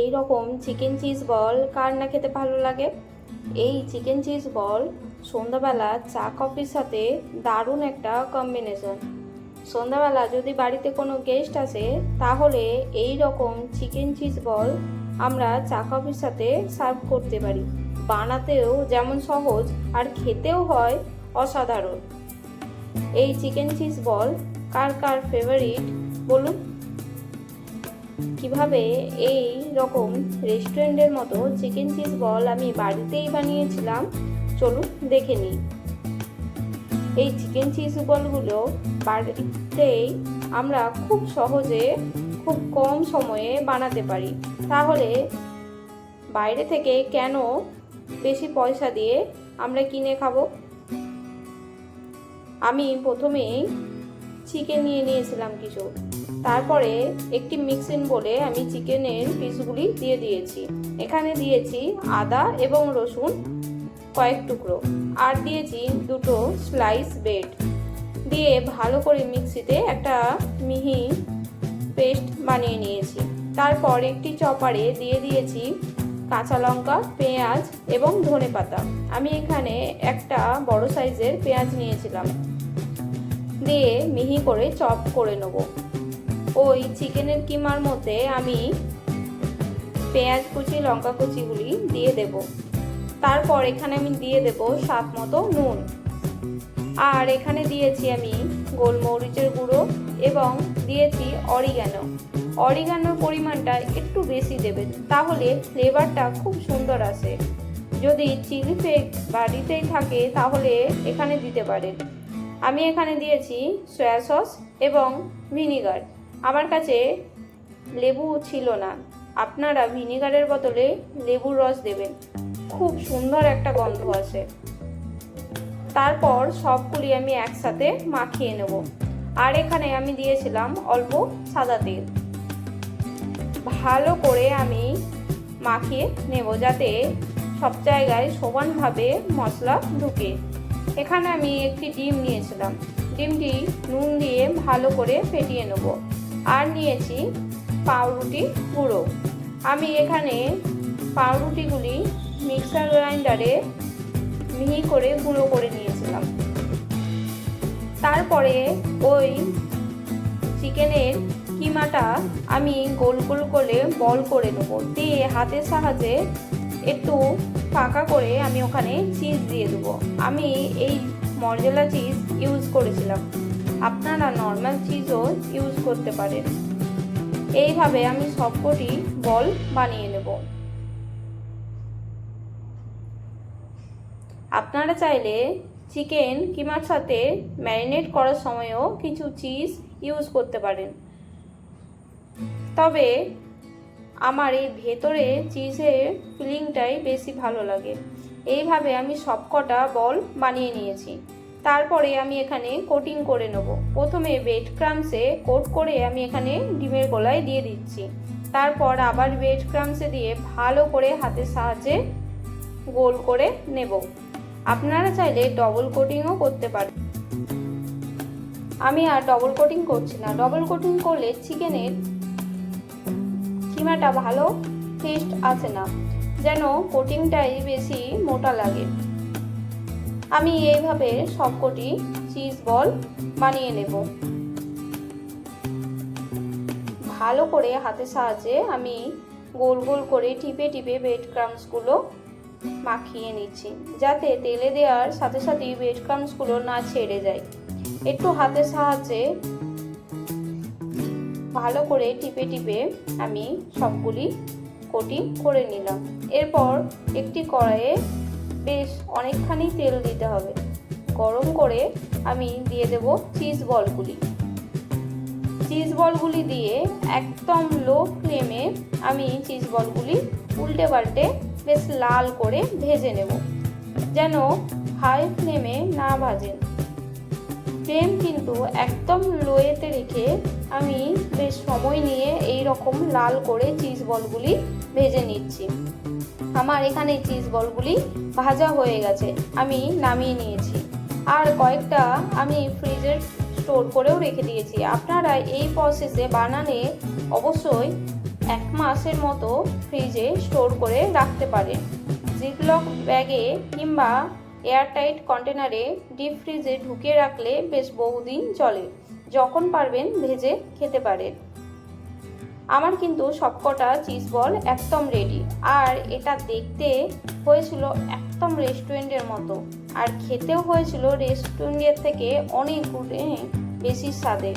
এই রকম chicken cheese ball কার না খেতে ভালো লাগে? এই চিকেন চিজ বল সন্ধ্যাবেলা চা কফির সাথে দারুণ একটা কম্বিনেশন সন্ধ্যাবেলা যদি বাড়িতে কোনো গেস্ট আসে, তাহলে এই রকম চিকেন চিজ বল আমরা চা কফির সাথে সার্ভ করতে পারি। বানাতেও যেমন সহজ আর খেতেও হয় অসাধারণ। এই চিকেন চিজ বল কার কার ফেভারিট বলুন? কীভাবে এই রকম রেস্টুরেন্টের মতো চিকেন চিজ বল আমি বাড়িতেই বানিয়েছিলাম, চলুন দেখে নিই। এই চিকেন চিজ বলগুলো বাড়িতেই আমরা খুব সহজে, খুব কম সময়ে বানাতে পারি। তাহলে বাইরে থেকে কেন বেশি পয়সা দিয়ে আমরা কিনে খাব? আমি প্রথমেই চিকেন নিয়ে নিয়েছিলাম কিছু। তারপরে একটি মিক্সিং বলে আমি চিকেনের পিসগুলি দিয়ে দিয়েছি। এখানে দিয়েছি আদা এবং রসুন কয়েক টুকরো আর দিয়েছি দুটো স্লাইস ব্রেড দিয়ে ভালো করে মিক্সিতে একটা মিহি পেস্ট বানিয়ে নিয়েছি। তারপর একটি চপারে দিয়ে দিয়েছি কাঁচা লঙ্কা, পেঁয়াজ এবং ধনে পাতা। আমি এখানে একটা বড় সাইজের পেঁয়াজ নিয়েছিলাম। দিয়ে মিহি করে চপ করে নেব। ওই চিকেনের কিমার মধ্যে আমি পেঁয়াজ কুচি, লঙ্কা কুচিগুলি দিয়ে দেব। তারপর এখানে আমি দিয়ে দেব স্বাদ মতো নুন। আর এখানে দিয়েছি আমি গোলমরিচের গুঁড়ো এবং দিয়েছি অরিগানো। অরিগানোর পরিমাণটা একটু বেশি দেবেন, তাহলে ফ্লেভারটা খুব সুন্দর আসে। যদি চিলি ফ্লেক্স বাড়িতেই থাকে, তাহলে এখানে দিতে পারেন। আমি এখানে দিয়েছি সয়া সস এবং ভিনিগার। আমার কাছে লেবু ছিল না। আপনারা ভিনিগারের বদলে লেবুর রস দেবেন। খুব সুন্দর একটা গন্ধ আছে। তারপর সবগুলি আমি একসাথে মাখিয়ে নেব। আর এখানে আমি দিয়েছিলাম অল্প সাদা তেল। ভালো করে আমি মাখিয়ে নেব যাতে সব জায়গায় সমানভাবে মশলা ঢুকে। এখানে আমি একটি ডিম নিয়েছিলাম। ডিমটি নুন দিয়ে ভালো করে ফেটিয়ে নেব। আর নিয়েছি পাউরুটি গুঁড়ো। আমি এখানে পাউরুটিগুলি মিক্সার গ্রাইন্ডারে মিহি করে গুঁড়ো করে নিয়েছিলাম। তারপরে ওই চিকেনের কিমাটা আমি গোল গোল করে বল করে নেব। দিয়ে হাতের সাহায্যে একটু ফাঁকা করে আমি ওখানে চিজ দিয়ে দেবো। আমি এই মরজেলা চিজ ইউজ করেছিলাম। আপনারা নর্মাল চিজও ইউজ করতে পারেন। এইভাবে আমি সবকটি বল বানিয়ে নেব। আপনারা চাইলে চিকেন কিমার সাথে ম্যারিনেট করার সময়ও কিছু চিজ ইউজ করতে পারেন। তবে আমার এই ভেতরে চিজের ফিলিংটাই বেশি ভালো লাগে। এইভাবে আমি সবকটা বল বানিয়ে নিয়েছি। তারপরে আমি এখানে কোটিং করে নেব। প্রথমে বেড ক্রামসে কোট করে আমি এখানে ডিমের গোলায় দিয়ে দিচ্ছি। তারপর আবার বেড ক্রামসে দিয়ে ভালো করে হাতের সাহায্যে গোল করে নেব। আপনারা চাইলে ডবল কোটিংও করতে পারেন। আমি আর ডবল কোটিং করছি না। ডবল কোটিং করলে চিকেনের কিমাটা ভালো টেস্ট আসে না। যেন কোটিংটাই বেশি মোটা লাগে। আমি এইভাবে সবকটি চিজ বল বানিয়ে নেব। ভালো করে হাতের সাহায্যে আমি গোল গোল করে টিপে টিপে বেড ক্রামসগুলো মাখিয়ে নিচ্ছি, যাতে তেলে দেওয়ার সাথে সাথেই বেড ক্রামসগুলো না ছেড়ে যায়। একটু হাতের সাহায্যে ভালো করে টিপে টিপে আমি সবগুলি কোটিং করে নিলাম। এরপর একটি কড়াইয়ে বেশ অনেকখানি তেল দিতে হবে। গরম করে আমি দিয়ে দেব চিজ বলগুলি চিজ বলগুলি দিয়ে একদম লো ফ্লেমে আমি চিজ বলগুলি উল্টে পাল্টে বেশ লাল করে ভেজে নেব। যেন হাই ফ্লেমে না ভাজেন ফ্লেম কিন্তু একদম লোয়েতে রেখে আমি বেশ সময় নিয়ে এই রকম লাল করে চিজ বলগুলি ভেজে নিচ্ছি। আমার এখানে চিজ বলগুলি ভাজা হয়ে গেছে, আমি নামিয়ে নিয়েছি। আর কয়েকটা আমি ফ্রিজের স্টোর করেও রেখে দিয়েছি। আপনারা এই প্রসেসে বানালে অবশ্যই এক মাসের মতো ফ্রিজে স্টোর করে রাখতে পারেন। জিপলক ব্যাগে কিংবা এয়ারটাইট কন্টেনারে ডিপ ফ্রিজে ঢুকিয়ে রাখলে বেশ বহুদিন চলে, যখন পারবেন ভেজে খেতে পারেন। আমার কিন্তু সবকটা চিজ বল একদম রেডি আর এটা দেখতে হয়েছিল একদম রেস্টুরেন্টের মতো। আর খেতেও হয়েছিল রেস্টুরেন্টের থেকে অনেক গুণে বেশি স্বাদে